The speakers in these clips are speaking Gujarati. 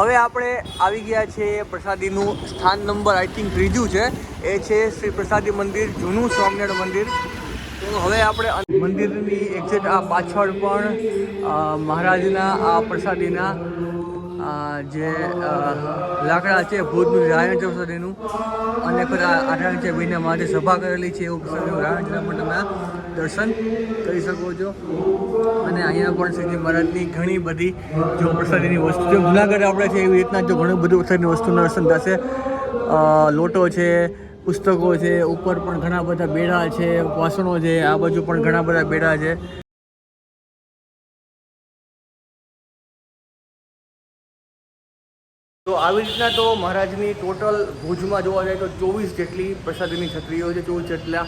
હવે આપણે આવી ગયા છે પ્રસાદીનું સ્થાન નંબર આઈ થિંક ત્રીજું છે. એ છે શ્રી પ્રસાદી મંદિર, જૂનું સ્વામિનારાયણ મંદિર. હવે આપણે મંદિરની એક્ઝેક્ટ આ પાછળ પણ મહારાજના, આ પ્રસાદીના જે લાકડા છે ભૂતનું રાયણ છે પ્રસાદીનું અને બધા આઠાણ છે ભાઈને માથે સભા કરેલી છે, એવું સદીનું રાયણ છે પણ તમે દર્શન કરી શકો છો. અને અહીંયા પણ શ્રીજી મહારાજની ઘણી બધી જો પ્રસાદીની વસ્તુ જો જુનાગઢ આપણે છે, એવી રીતના જો ઘણું બધું પ્રસાદની વસ્તુનું દર્શન થશે. લોટો છે, પુસ્તકો છે, ઉપર પણ ઘણા બધા બેડા છે, વાસણો છે, આ બાજુ પણ ઘણા બધા બેડા છે. તો આવી રીતના તો મહારાજની ટોટલ ભુજમાં જોવા જાય તો ચોવીસ જેટલી પ્રસાદીની છત્રીઓ છે, ચોવીસ જેટલા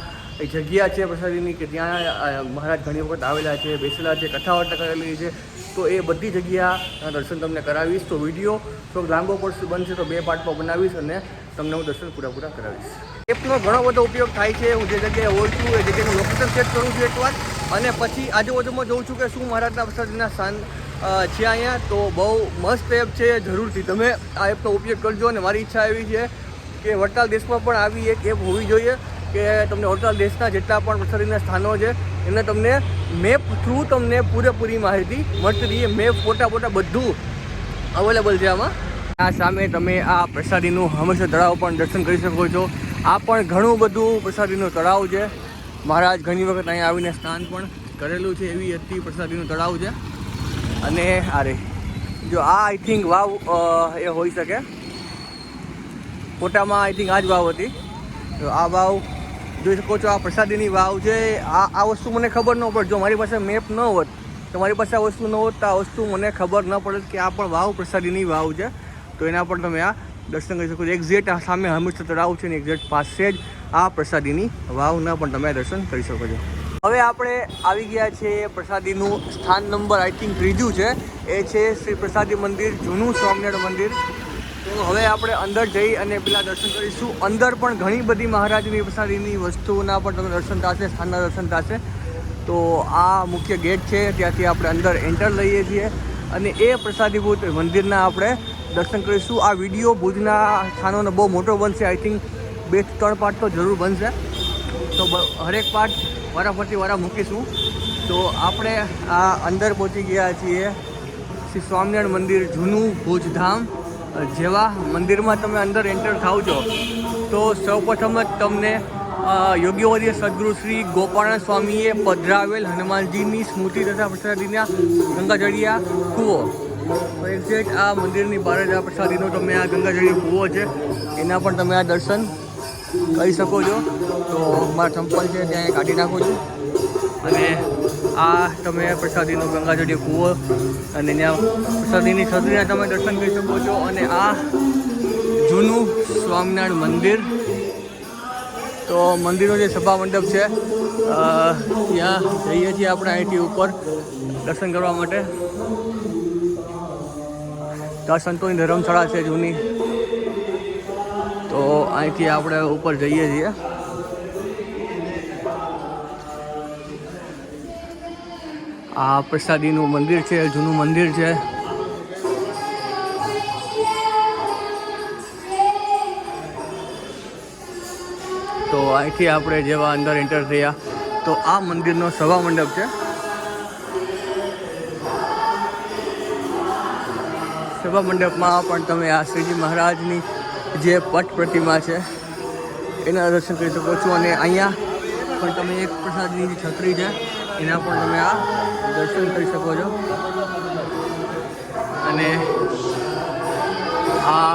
જગ્યા છે પ્રસાદીની કે ત્યાં મહારાજ ઘણી વખત આવેલા છે, બેસેલા છે, કથા વાર્તા કરેલી છે. તો એ બધી જગ્યા દર્શન તમને કરાવીશ. તો વીડિયો થોડોક લાંબો પડશે, બનશે તો બે પાર્ટમાં બનાવીશ અને તમને હું દર્શન પૂરા પૂરા કરાવીશ. એપનો ઘણો બધો ઉપયોગ થાય છે. હું જે જગ્યાએ હોઉં છું, એ જગ્યાનું લોકેશન સેટ કરું છું એકવાર અને પછી આજુબાજુમાં જોઉં છું કે શું મહારાજના પ્રસાદીના સ્થાન અ, છે અહીંયા તો બહુ મસ્ત એપ છે જરૂરથી તમે આ એપનો ઉપયોગ કરજો અને મારી ઈચ્છા એવી છે કે વડતાલ દેશમાં પણ આવી એક એપ હોવી જોઈએ કે તમને વડતાલ દેશના જેટલા પણ પ્રસાદીના સ્થાનો છે એમને તમને મેપ થ્રુ તમને પૂરેપૂરી માહિતી મળતી રહીએ મેપ ફોટા ફોટા બધું અવેલેબલ છે આમાં. આ સામે તમે આ પ્રસાદીનું હંમેશા તળાવ પણ દર્શન કરી શકો છો. આ પણ ઘણું બધું પ્રસાદીનું તળાવ છે. મહારાજ ઘણી વખત અહીંયા આવીને સ્નાન પણ કરેલું છે એવી અતિ પ્રસાદીનું તળાવ છે. અને અરે, જો આ આઈ થિંક વાવ એ હોઈ શકે. ફોટામાં આઈ થિંક આ જ વાવ હતી. તો આ વાવ, જોઈ શકો છો આ પ્રસાદીની વાવ છે. આ આ વસ્તુ મને ખબર ન પડે. જો મારી પાસે મેપ ન હોત, તો મારી પાસે આ વસ્તુ ન હોત, તો આ વસ્તુ મને ખબર ન પડે કે આ પણ વાવ, પ્રસાદીની વાવ છે. તો એના પર તમે આ દર્શન કરી શકો છો. એક્ઝેક્ટ આ સામે હમીરસર તળાવ છે ને એક્ઝેક્ટ પાસે જ આ પ્રસાદીની વાવના પણ તમે આ દર્શન કરી શકો છો. હવે આપણે આવી ગયા છે પ્રસાદીનું સ્થાન નંબર આઈ થિંક ત્રીજું છે. એ છે શ્રી પ્રસાદી મંદિર, જૂનું સ્વામિનારાયણ મંદિર. તો હવે આપણે અંદર જઈ અને પેલા દર્શન કરીશું. અંદર પણ ઘણી બધી મહારાજની પ્રસાદીની વસ્તુઓના પણ તમને દર્શન થશે, સ્થાનના દર્શન થશે. તો આ મુખ્ય ગેટ છે, ત્યાંથી આપણે અંદર એન્ટર લઈએ છીએ. અને એ પ્રસાદીભૂત મંદિરના આપણે દર્શન કરીશું. આ વીડિયો ભુજના સ્થાનોનો બહુ મોટો બનશે. આઈ થિંક બે ત્રણ પાર્ટ તો જરૂર બનશે. તો હરેક પાર્ટ વારાફરતી વારા મૂકીશું. તો આપણે આ અંદર પહોંચી ગયા છીએ શ્રી સ્વામિનારાયણ મંદિર જૂનું ભુજધામ જેવા મંદિરમાં તમે અંદર એન્ટર થાવ છો તો સૌપ્રથમ જ તમને યોગ્યવર્ય સદગુરુ શ્રી ગોપાળન સ્વામીએ પધરાવેલ હનુમાનજીની સ્મૃતિ તથા પ્રસાદીના ગંગાજળિયા કૂવો. એક્ઝેક્ટ આ મંદિરની બહાર જ આ પ્રસાદીનો તમે આ ગંગાજળિયો કૂવો છે. એના પણ તમે આ દર્શન કરી શકો છો. તો મારા ચંપલ છે, ત્યાં કાઢી નાખું છું. અને આ તમે પ્રસાદીનો ગંગાજળી કૂવો અને ત્યાં પ્રસાદીની છત્રીના તમે દર્શન કરી શકો છો. અને આ જૂનું સ્વામિનારાયણ મંદિર. તો મંદિરનો જે સભા મંડપ છે ત્યાં જઈએ છીએ આપણે અહીંથી ઉપર દર્શન કરવા માટે. તો આ સંતોની ધર્મશાળા છે જૂની. તો અહીંથી આપણે ઉપર જઈએ છીએ. આ પ્રસાદીનું મંદિર છે, જૂનું મંદિર છે. તો અહીંથી આપણે જેવા અંદર એન્ટર થયા. તો આ મંદિરનો સભા મંડપ છે. સભા મંડપમાં પણ તમે આ શ્રીજી મહારાજની જે પટ પ્રતિમા છે, એના દર્શન કરી શકો છો. અને અહીંયા પણ તમે એક પ્રસાદની જે છત્રી છે, એના પણ તમે આ દર્શન કરી શકો છો. અને આ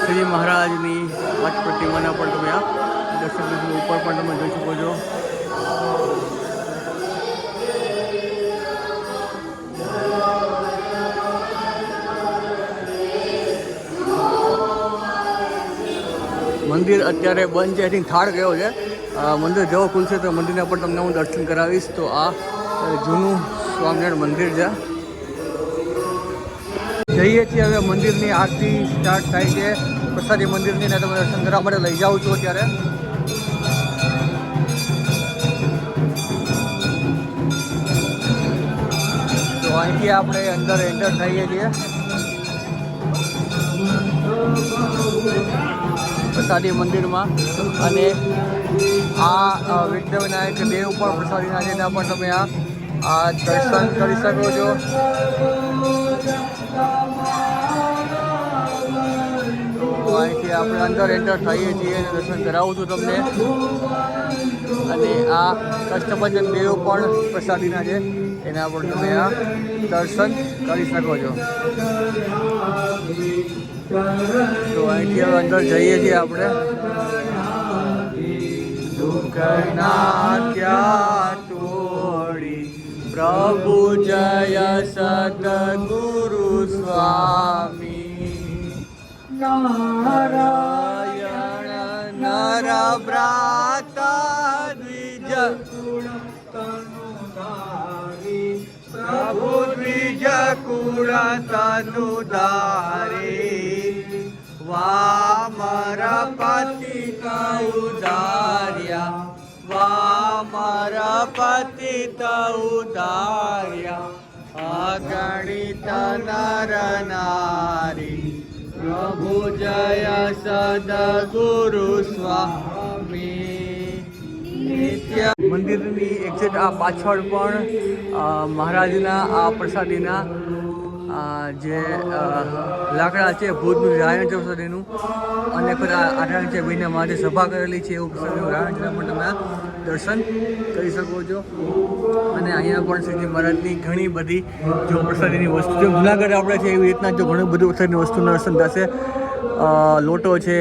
શ્રી મહારાજની પટ પ્રતિમાના પણ તમે આ દર્શન કરી શકો ઉપર પણ તમે જોઈ શકો છો. મંદિર અત્યારે બંધ છે. આઈ થાળ ગયો છે. મંદિર જવો ખુલશે તો મંદિરના પણ તમને હું દર્શન કરાવીશ. તો આ જૂનું સ્વામિનારાયણ મંદિર છે. જઈએ છીએ હવે મંદિરની આરતી સ્ટાર્ટ થાય છે. પ્રસાદી મંદિરની તમે દર્શન કરવા માટે લઈ જાઉં છું અત્યારે. તો અહીંથી આપણે અંદર એન્ટર થઈએ છીએ. પ્રસાદી મંદિરમાં. અને આ વિઘ્ન વિનાયક દેવ પણ પ્રસાદીના છે ત્યાં પણ તમે આ દર્શન કરી શકો છો. અહીંથી આપણે અંદર એન્ટર થઈએ છીએ દર્શન કરાવું છું તમને. અને આ કષ્ટભજન દેવ પણ પ્રસાદીના છે એના પણ તમે આ દર્શન કરી શકો છો. તો અહીંથી અંદર જઈએ છીએ આપણે. દુઃખના ક્યાં તોડી પ્રભુ જય સદગુરુ સ્વામી. નારાયણ નર ભ્રાતા દ્વિજ. પ્રભુ દ્વિજ કુળ તનુ ધારે વામર પતિ ઉદાર્યા વામર પતિ ઉદાર્યા અગણિત નર નારી પ્રભુ જય સદગુરુ સ્વામી નિત્ય મંદિરની એક્ઝેક્ટ આ પાછળ પણ મહારાજના આ પ્રસાદીના જે લાકડા છે ભૂતનું રાયણ છે પ્રસાદીનું અને બધા આઠા નીચે મહિના માટે સભા કરેલી છે, એવું રાયણ છે, પણ તમે દર્શન કરી શકો છો. અને અહીંયા પણ શ્રીજી મહારાજની ઘણી બધી જો પ્રસાદીની વસ્તુ જો જુનાગઢ આપણે છે, એવી રીતના જો ઘણું બધું પ્રસાદની વસ્તુનું દર્શન થશે. લોટો છે,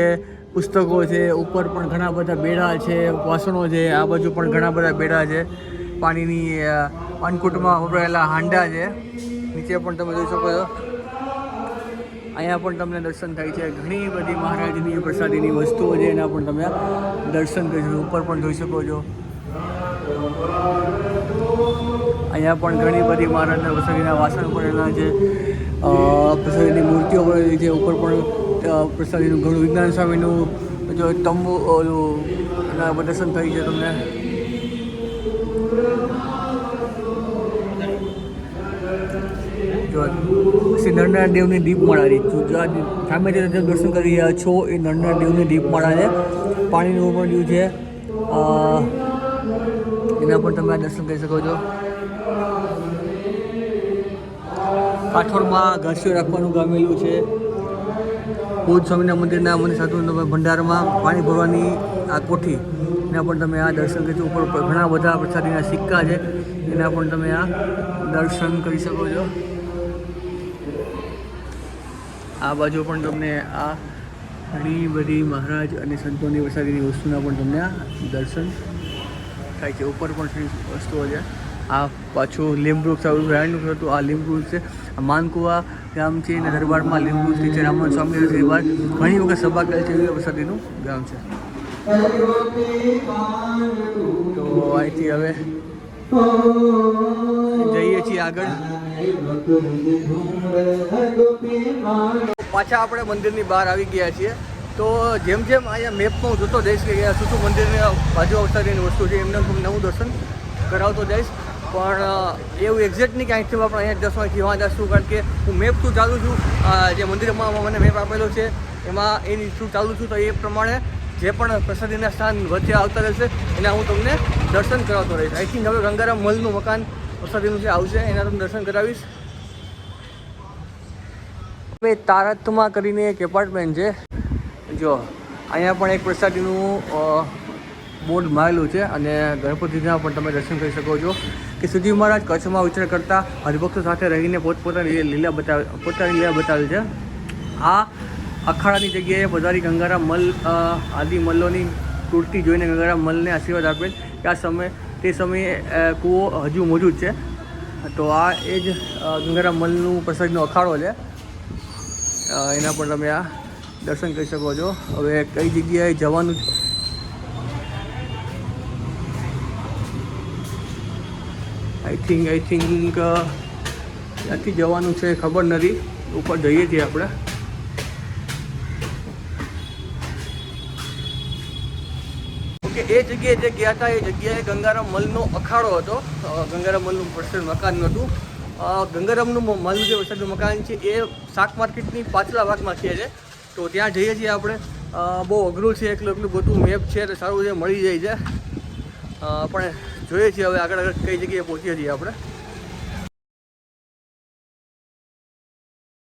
પુસ્તકો છે, ઉપર પણ ઘણા બધા બેડા છે, વાસણો છે, આ બાજુ પણ ઘણા બધા બેડા છે. પાણીની પાનકૂટમાં વપરાયેલા હાંડા છે. નીચે પણ તમે જોઈ શકો છો. અહીંયા પણ તમને દર્શન થાય છે. ઘણી બધી મહારાજની પ્રસાદીની વસ્તુઓ છે, એના પણ તમે દર્શન કરી શકો, ઉપર પણ જોઈ શકો છો. અહીંયા પણ ઘણી બધી મહારાજના પ્રસાદીના વાસણ પડેલા છે. પ્રસાદીની મૂર્તિઓ પડેલી છે. ઉપર પણ પ્રસાદીનું ઘણું વિજ્ઞાન સ્વામીનું જો તંબુ એના દર્શન થઈ છે તમને. જો શ્રી નરનારાયણ દેવની દીપમાળાની જો જો આ સામે જે દર્શન કરી રહ્યા છો, એ નરનારાયણ દેવની દીપમાળા છે પાણીનું ઉમળ્યું છે. એના પણ તમે દર્શન કરી શકો છો. કાઠોડમાં ઘાસીઓ રાખવાનું ગામેલું છે. ભૂત સ્વામીના મંદિરના મંદિર સાધુ ભંડારમાં પાણી ભરવાની આ કોઠી. એના પણ તમે આ દર્શન કરી ઉપર ઘણા બધા પ્રસાદીના સિક્કા છે. એના પણ તમે આ દર્શન કરી શકો છો. આ બાજુ પણ તમને આ ઘણી બધી મહારાજ અને સંતોની પ્રસાદીની વસ્તુના પણ તમને આ દર્શન થાય છે. ઉપર પણ શ્રી વસ્તુઓ છે. આ પાછું લીંબુ રાયણનું હતું. આ લીંબુ છે. માનકુવા ગામ છે અને દરબારમાં લીંબુ છે. રામન સ્વામી દરબાર ઘણી વખત સભા કરે છે. એવી પ્રસાદીનું ગામ છે. તો અહીંથી હવે જઈએ છીએ આગળ. પાછા આપણે મંદિરની બહાર આવી ગયા છીએ. તો જેમ જેમ અહીંયા મેપમાં હું જોતો જઈશ કે શું શું મંદિરની બાજુ અવતારીની વસ્તુ છે, એમને હું નવું દર્શન કરાવતો જઈશ. પણ એવું એક્ઝેક્ટ નહીં કે અહીંથી આપણે અહીંયા દસ અહીંથી વहाँ જશું કારણ કે હું મેપ શું ચાલુ છું જે મંદિરમાં મને મેપ આપેલો છે, એમાં એની શું ચાલુ છું, તો એ પ્રમાણે જે પણ પ્રસાદીના સ્થાન વચ્ચે આવતા રહેશે, એના હું તમને દર્શન કરાવતો રહીશ. આઈ થિંક હવે ગંગારામ મલનું મકાન પ્રસાદીનું જે આવશે, એના તમને દર્શન કરાવીશ. હવે તારતમાં કરીને એક એપાર્ટમેન્ટ છે. જો, અહીંયા પણ એક પ્રસાદીનું બોર્ડ મારેલું છે અને ગણપતિના પણ તમે દર્શન કરી શકો છો. કે સુજી મહારાજ કચ્છમાં વિચાર કરતા હરિભક્તો સાથે રહીને પોતપોતાની લીલા બતાવે, પોતાની લીલા બતાવી છે. આ અખાડાની જગ્યાએ પધારી ગંગારામ મલ આદિ મલ્લોની કુર્તી જોઈને ગંગારામ મલને આશીર્વાદ આપેલ. કે આ સમયે, તે સમયે કૂવો હજુ મોજૂદ છે. તો આ એ જ ગંગારામ મલનું પ્રસાદનો અખાડો છે. એના પણ તમે આ દર્શન કરી શકો છો. હવે કઈ જગ્યાએ જવાનું છે? આઈ થિંક આઈ થિંક ક્યાંથી જવાનું છે ખબર નથી. ઉપર જઈએ છીએ આપણે. એ જગ્યાએ જે ગયા હતા, એ જગ્યાએ ગંગારામ મલનો અખાડો હતો. ગંગારામ મલનું પ્રસિદ્ધ મકાન હતું ગંગારામનું મલ જે વરસાદનું મકાન છે, એ શાક માર્કેટની પાછલા ભાગમાં છે છે તો ત્યાં જઈએ છીએ આપણે. બહુ અઘરું છે, એકલું એકલું બધું મેપ છે એટલે સારું છે, મળી જાય છે. પણ જોઈએ છીએ હવે આગળ આગળ કઈ જગ્યાએ પહોંચીએ છીએ આપણે.